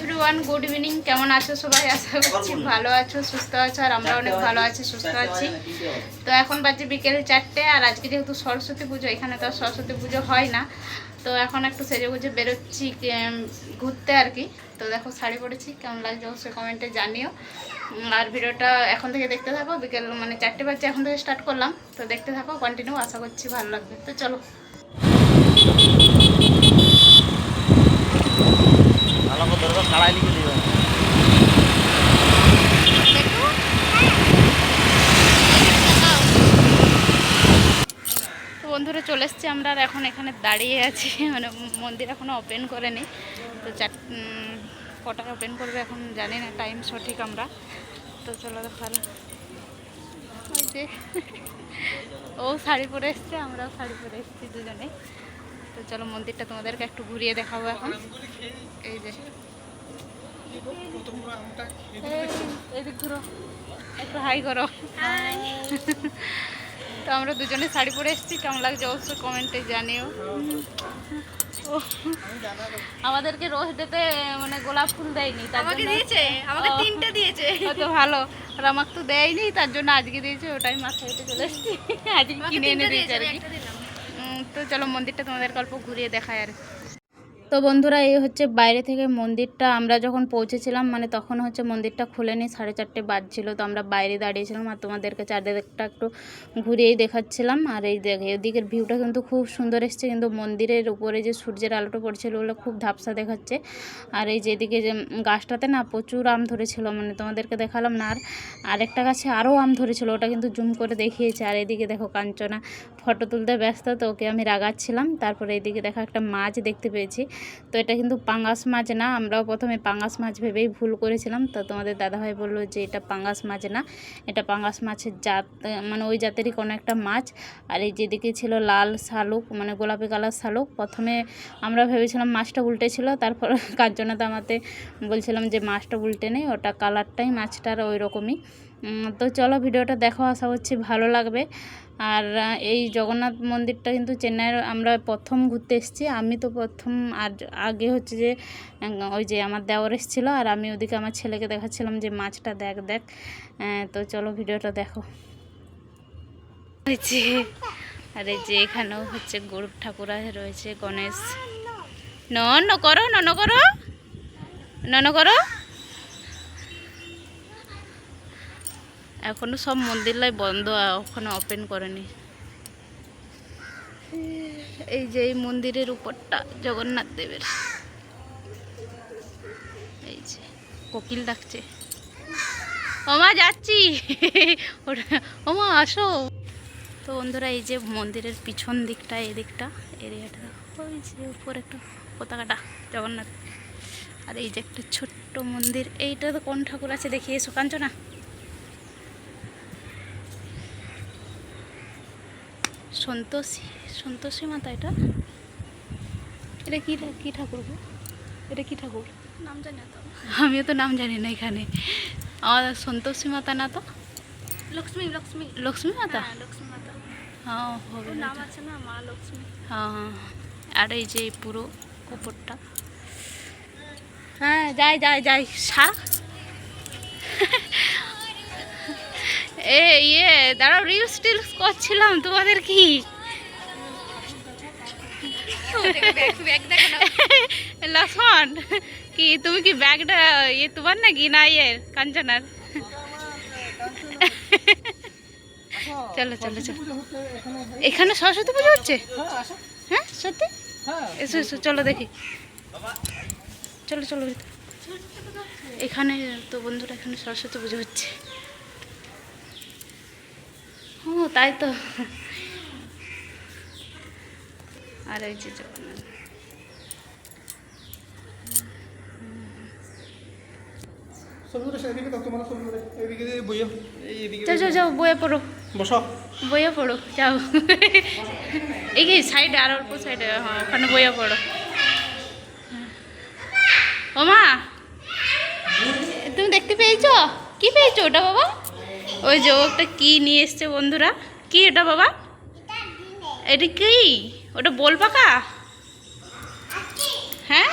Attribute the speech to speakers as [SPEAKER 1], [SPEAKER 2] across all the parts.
[SPEAKER 1] Everyone good evening কেমন আছো সবাই? আশা করছি ভালো আছো সুস্থ আছো আর আমরা অনেক ভালো আছি সুস্থ আছি। তো এখন বাজে বিকেল চারটে আর আজকে যেহেতু সরস্বতী পুজো এখানে তো আর সরস্বতী পুজো হয় না। তো এখন একটু সেজে গুজে বেরোচ্ছি ঘুরতে আর কি। তো দেখো শাড়ি পরেছি কেমন লাগছে অবশ্যই কমেন্টে জানিও। আর ভিডিওটা এখন থেকে দেখতে থাকো বিকেল মানে চারটে বাজে এখন থেকে স্টার্ট করলাম। তো দেখতে থাকো কন্টিনিউ আশা করছি ভালো লাগবে। তো চলো।
[SPEAKER 2] কাড়াই লিখে
[SPEAKER 1] বন্ধুরা চলে এসছি আমরা আর এখন এখানে দাঁড়িয়ে আছি। মানে মন্দির এখনও ওপেন করেনি। তো চার কটায় ওপেন করবে এখন জানি না টাইম সঠিক আমরা। তো চলো ভালো। ওই যে, ও শাড়ি পরে এসছে, আমরাও শাড়ি পরে এসেছি দুজনে। তো চলো মন্দিরটা তোমাদেরকে একটু ঘুরিয়ে দেখাবো এখন। এই যে এদিক ঘুরো। একটু হাই করো। তো আমরা দুজনে শাড়ি পরে এসেছি কেমন লাগছে অবশ্যই কমেন্টে জানিও। আমাদেরকে রোজ দিতে মানে গোলাপ ফুল দেয়নি
[SPEAKER 3] আমাকে দিয়েছে আমাকে তিনটে দিয়েছে।
[SPEAKER 1] তো ভালো আর আমাকে তো দেয়নি তার জন্য আজকে দিয়েছে ওটাই মাথায় হেঁটে চলে এসেছি। আজকে কিনে এনে দিয়েছে আর কি। তো চলো মন্দিরটা তোমাদের গল্প ঘুরিয়ে দেখায় আর কি। তো বন্ধুরা, এই হচ্ছে বাইরে থেকে মন্দিরটা। আমরা যখন পৌঁছেছিলাম মানে তখন হচ্ছে মন্দিরটা খুলেনি, সাড়ে চারটে বাজছিল। তো আমরা বাইরে দাঁড়িয়েছিলাম আর তোমাদেরকে চারদিকটা একটু ঘুরিয়েই দেখাচ্ছিলাম। আর এই দেখ, এদিকের ভিউটা কিন্তু খুব সুন্দর এসছে। কিন্তু মন্দিরের উপরে যে সূর্যের আলোটা পড়ছিল, ওগুলো খুব ধাপসা দেখাচ্ছে। আর এই যেদিকে যে গাছটাতে না প্রচুর আম ধরেছিল মানে তোমাদেরকে দেখালাম না। আর আরেকটা গাছে আরও আম ধরেছিল, ওটা কিন্তু জুম করে দেখিয়েছে। আর এদিকে দেখো কাঞ্চনা ফটো তুলতে ব্যস্ত, তো ওকে আমি রাগাচ্ছিলাম। তারপরে এদিকে দেখো একটা মাছ দেখতে পেয়েছি। তো এটা কিন্তু পাঙ্গাস মাছ না, আমরাও প্রথমে পাঙ্গাস মাছ ভেবেই ভুল করেছিলাম। তো তোমাদের দাদাভাই বলল যে এটা পাঙ্গাস মাছ না, এটা পাঙ্গাস মাছের জাত মানে ওই জাতেরই কোনো একটা মাছ। আর এই যেদিকে ছিল লাল শালুক মানে গোলাপি কালার শালুক, প্রথমে আমরা ভেবেছিলাম মাছটা উল্টে ছিল, তারপর কাঞ্চনা দামাতে বলছিলাম যে মাছটা উল্টে নেই, ওটা কালারটাই মাছটার ওই রকমই। তো চলো ভিডিওটা দেখো, আশা করছি ভালো লাগবে। আর এই জগন্নাথ মন্দিরটা কিন্তু চেন্নাইয়ের, আমরা প্রথম ঘুরতে এসেছি। আমি তো প্রথম, আর আগে হচ্ছে যে ওই যে আমার দেওয়ার এসেছিল, আর আমি ওদিকে আমার ছেলেকে দেখাচ্ছিলাম যে মাছটা দেখ দেখ। তো চলো ভিডিওটা দেখো। আর এই যে এখানেও হচ্ছে গরুর ঠাকুর রয়েছে, গণেশ। নন করো নন করো নন করো এখনও সব মন্দিরলাই বন্ধ ওখানে ওপেন করেনি। এই যে এই মন্দিরের উপরটা জগন্নাথ দেবের। এই যে কোকিল ডাকছে। ওমা, যাচ্ছি। ওমা, আসো। তো বন্ধুরা, এই যে মন্দিরের পিছন দিকটা, এই দিকটা, এরিয়াটা, ওই যে উপর একটা পতাকাটা, জগন্নাথ। আর এই যে একটা ছোট্ট মন্দির, এইটা তো কোন ঠাকুর আছে, দেখি এসো কাঞ্চনা সন্তোষী সন্তোষী মাতা এটা? এটা কি কি ঠাকুর গো? এটা কি ঠাকুর?
[SPEAKER 3] নাম জানি না তো।
[SPEAKER 1] আমিও তো নাম জানি না এখানে। আমাদের সন্তোষী মাতা না তো?
[SPEAKER 3] লক্ষ্মী লক্ষ্মী।
[SPEAKER 1] লক্ষ্মী মাতা?
[SPEAKER 3] হ্যাঁ লক্ষ্মী মাতা।
[SPEAKER 1] হ্যাঁ হবে
[SPEAKER 3] নাম আছে না মা লক্ষ্মী।
[SPEAKER 1] হ্যাঁ আর এই যে পুরো উপরটা হ্যাঁ যাই যাই যাই শাক এ ইয়ে দাঁড়াও রিলস টিলস করছিলাম, তোমাদের কি?
[SPEAKER 3] না
[SPEAKER 1] লক্ষ্মণ কি, তুমি কি ব্যাগটা ইয়ে তোমার নাকি না ইয়ের, কাঞ্চনার? চলো চলো চলো। এখানে সরস্বতী পুজো হচ্ছে? হ্যাঁ সত্যি? এসো এসো, চলো দেখি। চলো চলো। এখানে তো বন্ধুরা, এখানে সরস্বতী পুজো হচ্ছে ও তাই তো। আর এই যে জগন্নাথ যাও যাও যাও পড়ো।
[SPEAKER 4] বসো।
[SPEAKER 1] বইয়া পড়ো যাও। এই সাইডে আর অল্প সাইডে হ্যাঁ ওখানে বইয়া পড়ো। ও মা তুমি দেখতে পেয়েছ? কি পেয়েছ ওটা বাবা? ওই যে একটা কি নিয়ে এসছে বন্ধুরা? কি এটা বাবা? এটা কি? ওটা বল পাকা? হ্যাঁ?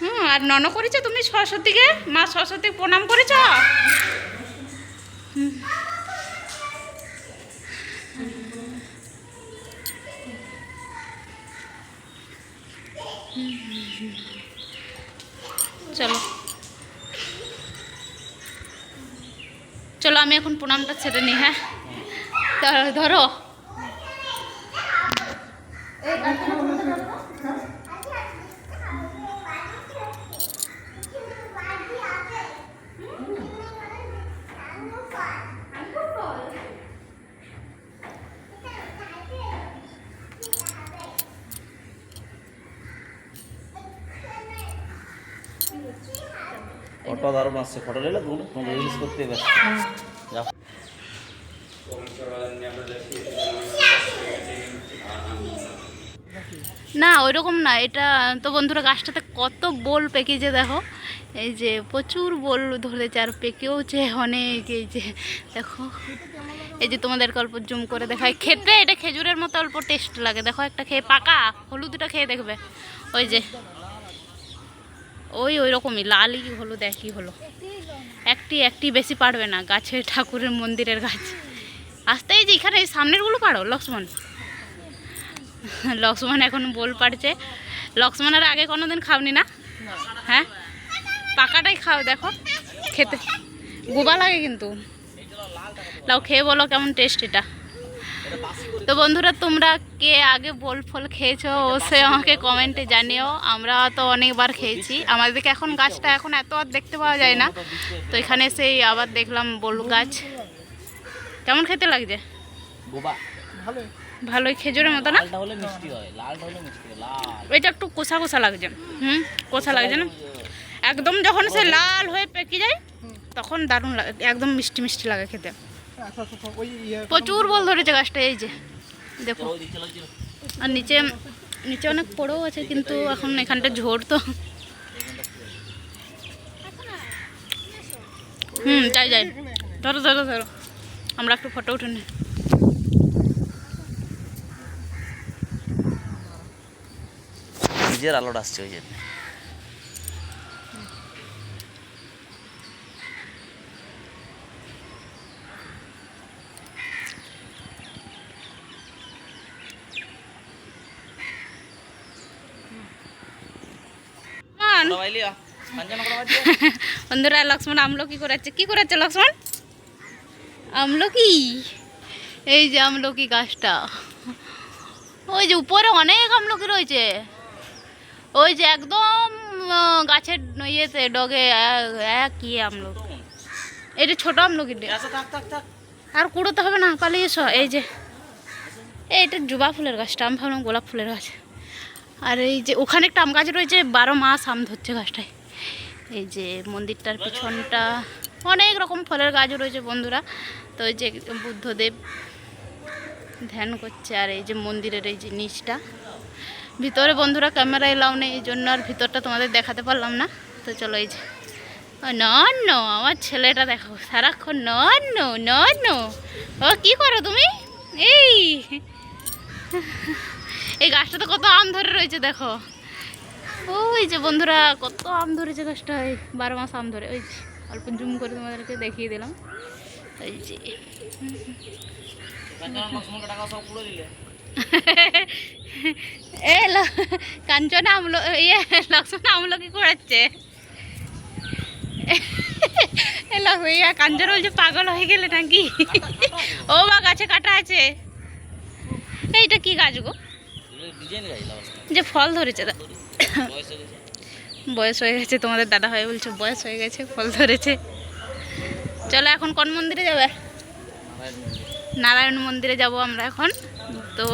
[SPEAKER 1] হুম, আর নন করেছ তুমি সরস্বতীকে? মা সরস্বতী প্রণাম করেছ? চলো চলো আমি এখন প্রণামটা ছেড়ে নিই হ্যাঁ? ধরো
[SPEAKER 2] ফটো দারুণ আসছে, ফটো নিলে তুমি রিলিজ করতে যাও
[SPEAKER 1] না, ওইরকম না, এটা তো বন্ধুরা গাছটাতে কত বোল পেকেছে, দেখো। এই যে প্রচুর বোল ধরেছে, আর পেকেওছে অনেক, এই যে, দেখো। এই যে তোমাদের অল্প জুম করে দেখায়। খেতে, এটা খেজুরের মতো অল্প টেস্ট লাগে। দেখো, একটা খেয়ে পাকা হলুদটা খেয়ে দেখবে। ওই যে, ওই ওই রকমই লালই হলুদ, একই হলো। একটি একটি বেশি পারবে না, গাছের ঠাকুরের মন্দিরের গাছ। আসতে এই যে এখানে এই সামনেরগুলো পারো, লক্ষ্মণ। লক্ষ্মণ এখন বল পাড়ছে। লক্ষ্মণের আগে কোনো দিন খাওনি না? হ্যাঁ? পাকাটাই খাও, দেখো। খেতে গোবা লাগে কিন্তু। লাও খেয়ে বলো কেমন টেস্ট এটা। তো বন্ধুরা তোমরা কে আগে বল ফল খেয়েছো অবশ্যই আমাকে কমেন্টে জানিও। আমরা তো অনেকবার খেয়েছি। আমাদেরকে এখন গাছটা এখন এত আর দেখতে পাওয়া যায় না। তো এখানে সেই আবার দেখলাম বোল গাছ। কেমন খেতে লাগছে?
[SPEAKER 4] ভালোই
[SPEAKER 1] খেজুরের মতো না? এটা একটু কষা কষা লাগছে। হুম কষা লাগছে না? একদম যখন সে লাল হয়ে পেকে যায় তখন দারুণ লাগে একদম মিষ্টি মিষ্টি লাগে খেতে। প্রচুর বল ধরেছে গাছটা, এই যে, দেখো। আর নিচে নিচে অনেক পড়েও আছে, কিন্তু এখন এখানটা ঝোড় তো। হুম, যাই যাই। ধরো ধরো ধরো। আমরা একটু ফটো উঠে
[SPEAKER 2] নিজের আলোটা আসছে, ওই জন্য বাইলি
[SPEAKER 1] বন্ধুরা লক্ষ্মণ আমলকি করাচ্ছে কি করাচ্ছে লক্ষ্মণ? আমলকি এই যে আমলকি গাছটা। ওই যে উপরে অনেক আমলকি রয়েছে। ওই যে একদম গাছের ইয়েতে ডগে এক কি আমলকি এটা ছোট আমলকি।
[SPEAKER 2] আচ্ছা
[SPEAKER 1] আর কুড়োতে হবে না পালিয়ে এসো। এই যে এই এটা জবা ফুলের গাছটা আমি ভাবলাম গোলাপ ফুলের গাছ। আর এই যে ওখানে একটা আম গাছ রয়েছে, বারো মাস আম ধরছে গাছটায়। এই যে মন্দিরটার পিছনটা, অনেক রকম ফলের গাছ রয়েছে বন্ধুরা। তো এই যে বুদ্ধদেব ধ্যান করছে আর এই যে মন্দিরের এই যে নিচটা। ভিতরে বন্ধুরা ক্যামেরা এলাও নেই, এই জন্য আর ভিতরটা তোমাদের দেখাতে পারলাম না। তো চলো এই যে। নন আমার ছেলেটা দেখো, সারাক্ষণ নন নন ও, কি করো তুমি? এই। এই গাছটাতে কত আম ধরে রয়েছে দেখো। ওই যে বন্ধুরা কত আম ধরেছে গাছটায়। বারো মাস আম ধরে ওই যে, অল্প জুম করে তোমাদেরকে দেখিয়ে দিলাম। এই যে। এ কাঞ্চনা আমলো ইয়ে লক্ষ্মণ আমলো কি করাচ্ছে এ লক্ষ্মণ ইয়া কাঞ্চন বলছে পাগল হয়ে গেলে নাকি? ও বা গাছে কাটা আছে। এইটা কি গাছ গো? যে ফল ধরেছে
[SPEAKER 2] বয়স হয়ে গেছে?
[SPEAKER 1] হয়ে তোমাদের দাদা ভাই বলছে বয়স হয়ে গেছে ফল ধরেছে। চলো এখন কোন মন্দিরে যাবে?
[SPEAKER 2] নারায়ণ মন্দিরে।
[SPEAKER 1] যাব আমরা এখন। তো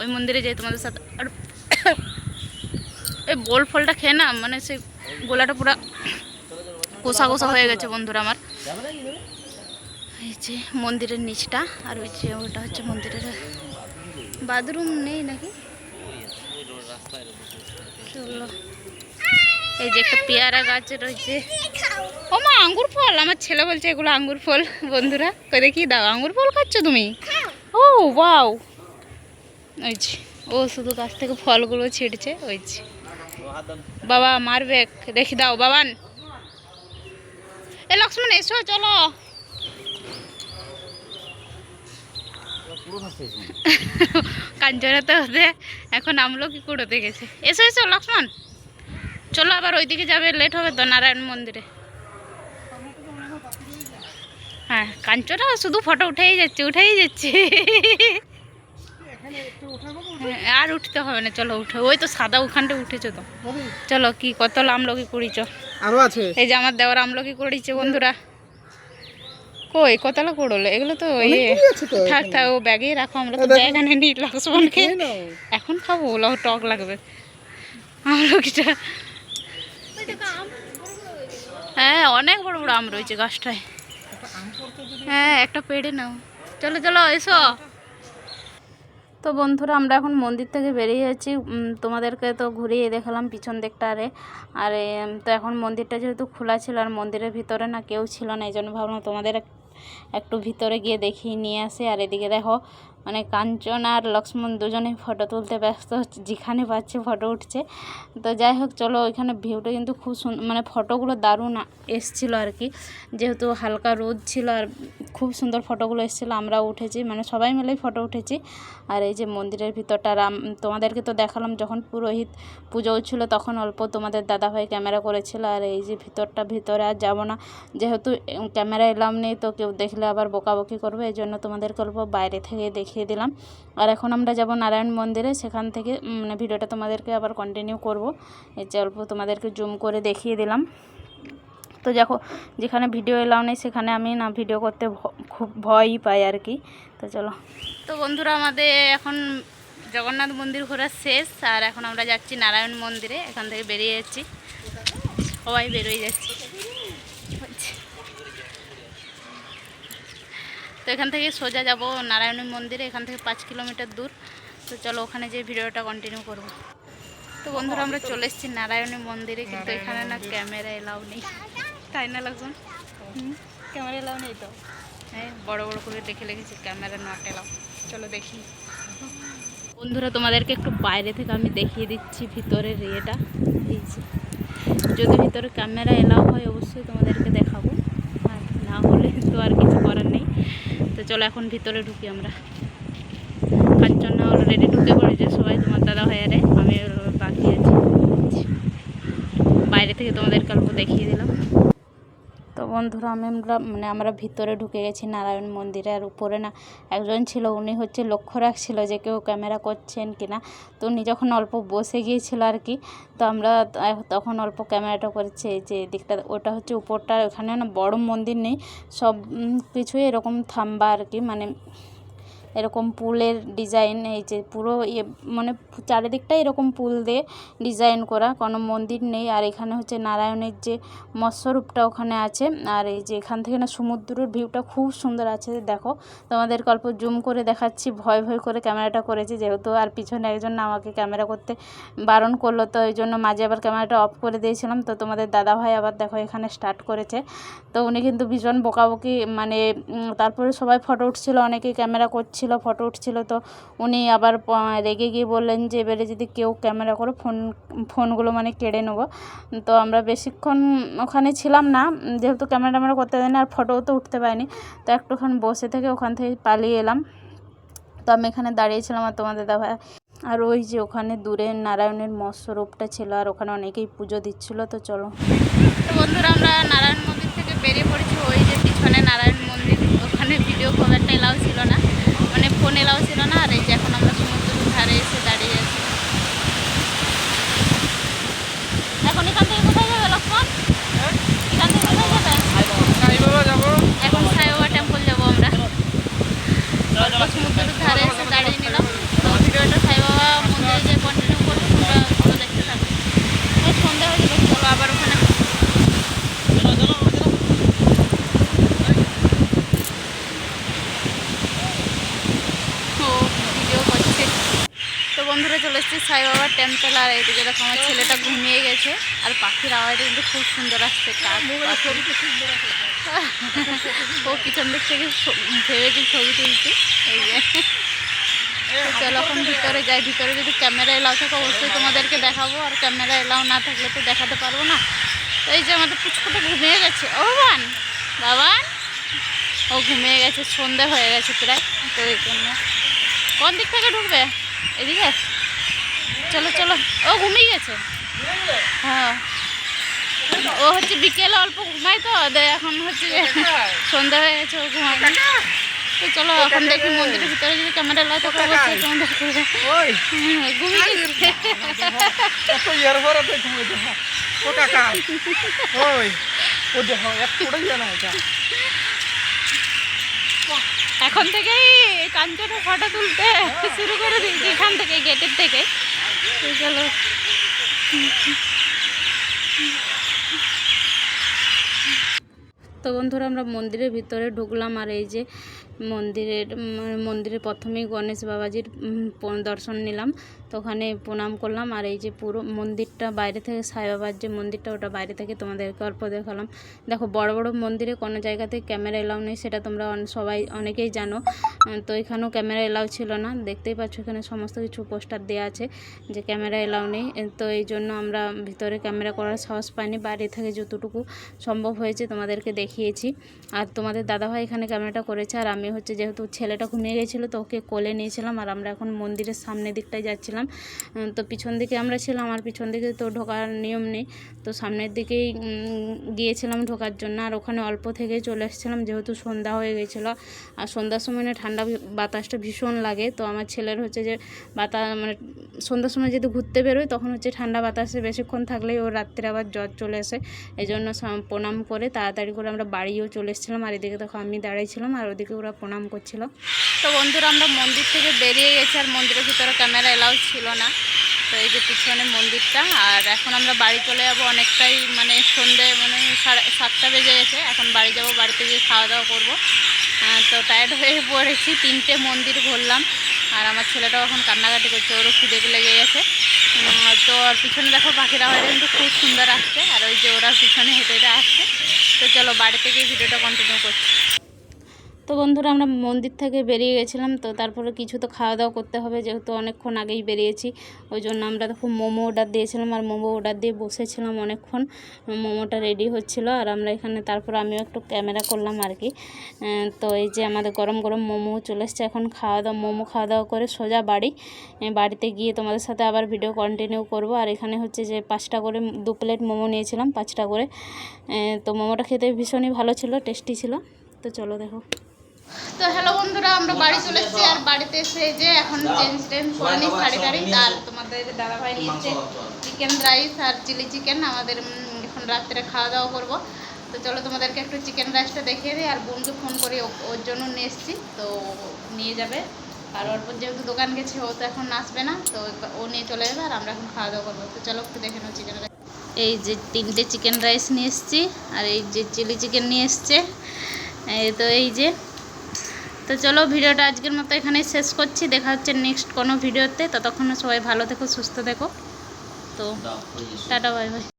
[SPEAKER 1] ওই মন্দিরে যাই তোমাদের সাথে আর এই বোল ফলটা খেয়ে না মানে সেই গোলাটা পুরো কোষা কোষা হয়ে গেছে বন্ধুরা আমার। এই যে মন্দিরের নিচটা আর ওই যে ওটা হচ্ছে মন্দিরের বাথরুম নেই নাকি
[SPEAKER 2] ওই আছে, ওই রোড রাস্তায় বসে
[SPEAKER 1] চলো এই যে একটা পেয়ারা গাছ রয়েছে। ও মা, আঙ্গুর ফল। আমার ছেলে বলছে এগুলো আঙ্গুর ফল, বন্ধুরা। কই দেখি, দাও, আঙ্গুর ফল খাচ্ছ তুমি? ও, ওয়াও। ওই যে, ও শুধু গাছ থেকে ফলগুলো ছিঁড়ছে, ওই যে। বাবা, মারবে, দেখি দাও, বাবান। এ লক্ষ্মণ, এসো, চলো
[SPEAKER 2] পুরো ফাঁসছে
[SPEAKER 1] কাঞ্চনাতে হতে এখন আমলকি কুড়োতে গেছে। এসো এসো লক্ষ্মণ। চলো আবার ওইদিকে যাবে লেট হবে তো নারায়ণ মন্দিরে। হ্যাঁ কাঞ্চনা শুধু ফটো উঠেই যাচ্ছে উঠেই যাচ্ছে। হ্যাঁ, আর উঠতে হবে না চলো উঠে। ওই তো সাদা ওখানটা উঠেছো তো। চলো কি কত আমলকি কুড়িছ।
[SPEAKER 4] আরও আছে।
[SPEAKER 1] এই যে আমার দেওয়ার আমলকি কুড়িছে বন্ধুরা। কই? কতলা কুড়োলো এগুলো তো ইয়ে। থাক থাক ও ব্যাগেই রাখো আমরা তো
[SPEAKER 4] দেখো।
[SPEAKER 1] জায়গা নেই লক্ষ্মণকে এখন খাব ওগুলো টক লাগবে। আমলকিটা
[SPEAKER 3] ওই
[SPEAKER 1] হ্যাঁ অনেক বড় বড় আম রয়েছে গাছটায়। হ্যাঁ একটা পেড়ে নাও। চলো চলো এসো। তো বন্ধুরা আমরা এখন মন্দির থেকে বেরিয়ে যাচ্ছি। তোমাদেরকে তো ঘুরিয়ে দেখালাম পিছন দিকটা আরে আর তো এখন মন্দিরটা যেহেতু খোলা ছিল আর মন্দিরের ভিতরে না কেউ ছিল না এই জন্য ভাবলাম তোমাদের একটু ভিতরে গিয়ে দেখিয়ে নিয়ে আসে। আর এদিকে দেখো মানে কাঞ্চন আর লক্ষ্মণ দুজনেই ফটো তুলতে ব্যস্ত হচ্ছে, যেখানে পাচ্ছে ফটো উঠছে। তো যাই হোক, চলো ওইখানে ভিউটা কিন্তু খুব সুন্দর মানে ফটোগুলো দারুণ এসছিল আর কি। যেহেতু হালকা রোদ ছিল আর খুব সুন্দর ফটোগুলো এসেছিল, আমরা উঠেছি মানে সবাই মিলেই ফটো উঠেছি। আর এই যে মন্দিরের ভিতরটা রাম তোমাদেরকে তো দেখালাম, যখন পুরোহিত পুজো ছিল তখন অল্প তোমাদের দাদাভাই ক্যামেরা করেছিল, আর এই যে ভিতরটা, ভিতরে আর যাব না। যেহেতু ক্যামেরা এলাম নেই, তো কেউ দেখলে আবার বকাবকি করবে এই জন্য তোমাদেরকে অল্প বাইরে থেকে দেখিয়ে দিলাম। আর এখন আমরা যাব নারায়ণ মন্দিরে। সেখান থেকে মানে ভিডিওটা তোমাদেরকে আবার কন্টিনিউ করব। এই অল্প তোমাদেরকে জুম করে দেখিয়ে দিলাম। তো দেখো, যেখানে ভিডিও এলাও নেই, সেখানে আমি না ভিডিও করতে খুব ভয়ই পাই আর কি। তো চলো। তো বন্ধুরা, আমাদের এখন জগন্নাথ মন্দির ঘোরা শেষ। আর এখন আমরা যাচ্ছি নারায়ণ মন্দিরে। এখান থেকে বেরিয়ে যাচ্ছি। সবাই বেরোয় যাচ্ছি। তো এখান থেকে সোজা যাব নারায়ণ মন্দিরে এখান থেকে পাঁচ কিলোমিটার দূর। তো চলো ওখানে যে ভিডিওটা কন্টিনিউ করব। তো বন্ধুরা আমরা চলে এসেছি নারায়ণী মন্দিরে কিন্তু এখানে না ক্যামেরা এলাও নেই। তাই না লাগবে ক্যামেরা এলাও নেই তো? হ্যাঁ বড় বড় করে দেখে লেগেছি ক্যামেরা নট এলাও চলো দেখি। বন্ধুরা তোমাদেরকে একটু বাইরে থেকে আমি দেখিয়ে দিচ্ছি ভিতরের ইয়েটা। যদি ভিতরে ক্যামেরা এলাও হয় অবশ্যই তোমাদেরকে দেখাবো। আর না হলে তো আর কিছু করার নেই। তো চলো এখন ভিতরে ঢুকি আমরা। কাঞ্চনা অলরেডি ঢুকে পড়েছে সবাই, তোমার দাদা ভাইয়ারে। আমি বাকি আছি। বাইরে থেকে তোমাদের গল্প দেখিয়ে দিলাম। বন্ধুরা, আমি আমরা মানে আমরা ভিতরে ঢুকে গেছি নারায়ণ মন্দিরে আর উপরে না। একজন ছিল, উনি হচ্ছে লক্ষ্য রাখছিল যে কেউ ক্যামেরা করছেন কিনা তো উনি যখন অল্প বসে গিয়েছিল আর কি, তো আমরা তখন অল্প ক্যামেরাটা করেছি, যে দিকটা ওটা হচ্ছে উপরটা, ওখানে না বড় মন্দির নেই। সব কিছুই এরকম থাম্বা আর কি মানে এরকম পুলের ডিজাইন এই যে পুরো ইয়ে মানে চারিদিকটা এরকম পুল দিয়ে ডিজাইন করা, কোনো মন্দির নেই। আর এখানে হচ্ছে নারায়ণের যে মৎস্যরূপটা ওখানে আছে। আর এই যে এখান থেকে না সমুদ্রের ভিউটা খুব সুন্দর আছে, দেখো। তোমাদের অল্প জুম করে দেখাচ্ছি, ভয় ভয় করে ক্যামেরাটা করেছি, যেহেতু আর পিছনে একজন আমাকে ক্যামেরা করতে বারণ করল, তো ওই জন্য মাঝে আবার ক্যামেরাটা অফ করে দিয়েছিলাম। তো তোমাদের দাদা ভাই আবার দেখো এখানে স্টার্ট করেছে। তো উনি কিন্তু ভীষণ বকাবকি মানে তারপরে সবাই ফটো উঠছিল অনেকে ক্যামেরা করছিল ফটো উঠছিল। তো উনি আবার রেগে গিয়ে বললেন যে, এবারে যদি কেউ ক্যামেরা করো ফোন ফোনগুলো মানে কেড়ে নেব। তো আমরা বেশিক্ষণ ওখানে ছিলাম না। যেহেতু ক্যামেরা ট্যামেরা করতে দেয়নি আর ফটোও তো উঠতে পারিনি। তো একটুক্ষণ বসে থেকে ওখান থেকে পালিয়ে এলাম। তো আমি এখানে দাঁড়িয়েছিলাম আর তোমাদের দাদা আর ওই যে ওখানে দূরে নারায়ণের মৎস্যরূপটা ছিল, আর ওখানে অনেকেই পুজো দিচ্ছিল। তো চলো। তো বন্ধুরা, আমরা নারায়ণ মন্দির থেকে বেরিয়ে পড়েছি। ওই যে পিছনে নারায়ণ মন্দির, ওখানে ভিডিও খুব একটা এলাও ছিল না। ফোন এলাও ছিল না, আর এই যে এখন আমরা সমুদ্রের ধারে এসে দাঁড়িয়ে আছি। এখন এখান থেকে কোথায় যাবে, লক্ষ্মণ? এখান থেকে কোথায় যাবে? এখন সাই বাবা টেম্পল যাব আমরা। সমুদ্রের ধারে এসে দাঁড়িয়ে নিলাম। তো ভিডিওটা সাই বাবা মন্দিরে যে কন্টিনিউ করব তোমরা পুরো দেখতে থাকো এই সন্ধ্যা হয়ে গেলো চলো আবার ওখানে ও ভিডিও করছে তো বন্ধুরা চলে এসেছি সাই বাবার টেম্পল আর এইদিকে দেখো আমার ছেলেটা ঘুমিয়ে গেছে আর পাখির আওয়াজটা কিন্তু খুব সুন্দর আসছে ও পিছন দিক থেকে ভেবেছি ছবি তুলছি এই যে। চলো এখন ভিতরে যাই ভিতরে যদি ক্যামেরা এলাও থাকে অবশ্যই তোমাদেরকে দেখাবো আর ক্যামেরা এলাও না থাকলে তো দেখাতে পারব না। তো এই যে আমাদের পুচকুটা ঘুমিয়ে গেছে। ও বাবান বাবান। ও ঘুমিয়ে গেছে সন্ধে হয়ে গেছে প্রায় তো এই জন্য। কোন দিক থেকে ঢুকবে? এদিকে? চলো চলো। ও ঘুমিয়ে গেছে? হ্যাঁ। ও হচ্ছে বিকেলে অল্প ঘুমায় তো এখন হচ্ছে সন্ধ্যা হয়ে গেছে ও ঘুমায় না। তো চলো এখন দেখি মন্দিরের ভিতরে যদি ক্যামেরা লাই তো অবশ্যই তোমাদের করব ঘুমিয়ে গেছে।
[SPEAKER 4] কত ইয়ার ভরা তো ঘুমিয়ে দেখো ও কাকা ওই। ও দেখো এক ফুটাই জানা এটা।
[SPEAKER 1] এখন থেকেই কাঞ্চনের ফটো তুলতে শুরু করে দিয়েছি এখান থেকে গেটের থেকে। চলো তো বন্ধুরা, আমরা মন্দিরের ভিতরে ঢুকলাম আর এই যে মন্দিরের মন্দিরে প্রথমেই গণেশ বাবাজির দর্শন নিলাম। তো ওখানে প্রণাম করলাম আর এই যে পুরো মন্দিরটা বাইরে থেকে সাই বাবার যে মন্দিরটা, ওটা বাইরে থেকে তোমাদেরকে অল্প দেখালাম। দেখো, বড় বড় মন্দিরে কোনো জায়গাতে ক্যামেরা এলাও নেই, সেটা তোমরা সবাই অনেকেই জানো। তো এখানেও ক্যামেরা এলাও ছিল না। দেখতেই পাচ্ছ এখানে সমস্ত কিছু পোস্টার দেওয়া আছে যে ক্যামেরা এলাও নেই। তো এই জন্য আমরা ভিতরে ক্যামেরা করার সাহস পাইনি, বাইরে থেকে যতটুকু সম্ভব হয়েছে তোমাদেরকে দেখিয়েছি। আর তোমাদের দাদাভাই এখানে ক্যামেরাটা করেছে, আর আমি হচ্ছে যেহেতু ছেলেটা ঘুমিয়ে গেছিল, তো ওকে কোলে নিয়েছিলাম। আর আমরা এখন মন্দিরের সামনের দিকটায় যাচ্ছিলাম। উম, তো পিছন দিকে আমরা ছিলাম আর পিছন দিকে তো ঢোকার নিয়ম নেই। তো সামনের দিকেই গিয়েছিলাম ঢোকার জন্য আর ওখানে অল্প থেকেই চলে এসেছিলাম যেহেতু সন্ধ্যা হয়ে গেছিল। আর সন্ধ্যার সময় না ঠান্ডা বাতাসটা ভীষণ লাগে। তো আমার ছেলের হচ্ছে যে বাতাস মানে সন্ধ্যার সময় যদি ঘুরতে বেরোয় তখন হচ্ছে ঠান্ডা বাতাসে বেশিক্ষণ থাকলেই ওর রাত্রে আবার জ্বর চলে আসে। এই জন্য প্রণাম করে তাড়াতাড়ি করে আমরা বাড়িও চলে এসেছিলাম। আর এদিকে দেখো আমি দাঁড়াইছিলাম আর ওদিকে ওরা প্রণাম করছিল। তো বন্ধুরা আমরা মন্দির থেকে বেরিয়ে গেছি আর মন্দিরের ভিতরে ক্যামেরা এলাও ছিল না। তো এই যে পিছনে মন্দিরটা, আর এখন আমরা বাড়ি চলে যাব অনেকটাই মানে সন্ধে মানে সাড়ে সাতটা বেজে গেছে। এখন বাড়ি যাব, বাড়িতে গিয়ে খাওয়া দাওয়া করব তো টায়ার্ড হয়ে পড়েছি, তিনটে মন্দির ঘুরলাম। আর আমার ছেলেটাও এখন কান্নাকাটি করছে, ওরও খিদে লেগে গেছে। তো আর পিছনে দেখো পাখিরা হয়তো কিন্তু খুব সুন্দর আসছে। আর ওই যে ওরা পিছনে হেঁটে হেঁটে আসছে। তো চলো বাড়িতে গিয়ে ভিডিওটা কন্টিনিউ করছি। তো বন্ধুরা, আমরা মন্দির থেকে বেরিয়ে গেছিলাম। তো তারপরে কিছু তো খাওয়া দাওয়া করতে হবে, যেহেতু অনেকক্ষণ আগেই বেরিয়েছি। ওই জন্য আমরা দেখো মোমো অর্ডার দিয়েছিলাম আর মোমো অর্ডার দিয়ে বসেছিলাম অনেকক্ষণ। মোমোটা রেডি হচ্ছিল আর আমরা এখানে, তারপর আমিও একটু ক্যামেরা করলাম আর কি। তো এই যে আমাদের গরম গরম মোমো চলে এসছে। এখন খাওয়া দাওয়া, মোমো খাওয়া দাওয়া করে সোজা বাড়ি। বাড়িতে গিয়ে তোমাদের সাথে আবার ভিডিও কন্টিনিউ করব। আর এখানে হচ্ছে যে পাঁচটা করে দু প্লেট মোমো নিয়েছিলাম, পাঁচটা করে। তো মোমোটা খেতে ভীষণই ভালো ছিল টেস্টি ছিল। তো চলো দেখো। তো হ্যালো বন্ধুরা, আমরা বাড়ি চলে এসেছি আর বাড়িতে এসে যে এখন চেঞ্জ টেঞ্জ করে নিই শাড়ি টাড়ি। আর তোমাদের দাদাভাই নিয়েছে চিকেন রাইস আর চিলি চিকেন আমাদের এখন রাত্রে খাওয়া দাওয়া করব। তো চলো তোমাদেরকে একটু চিকেন রাইসটা দেখিয়ে দিই, আর বোনকে ফোন করি ওর জন্য নিয়ে এসেছি, তো নিয়ে যাবে। আর পর যেহেতু দোকান গেছে, ও তো এখন আসবে না, তো ও নিয়ে চলে যাবে আর আমরা এখন খাওয়া দাওয়া করব। তো চলো একটু দেখে নাও চিকেন রাইস এই যে তিনটে চিকেন রাইস নিয়ে এসেছি, আর এই যে চিলি চিকেন নিয়ে এসছে। তো এই যে তো চলো ভিডিওটা আজকের মতো এখানেই শেষ করছি। দেখা হচ্ছে নেক্সট কোনো ভিডিওতে। ততক্ষণ সবাই ভালো থেকো সুস্থ থেকো। তো টাটা বাই বাই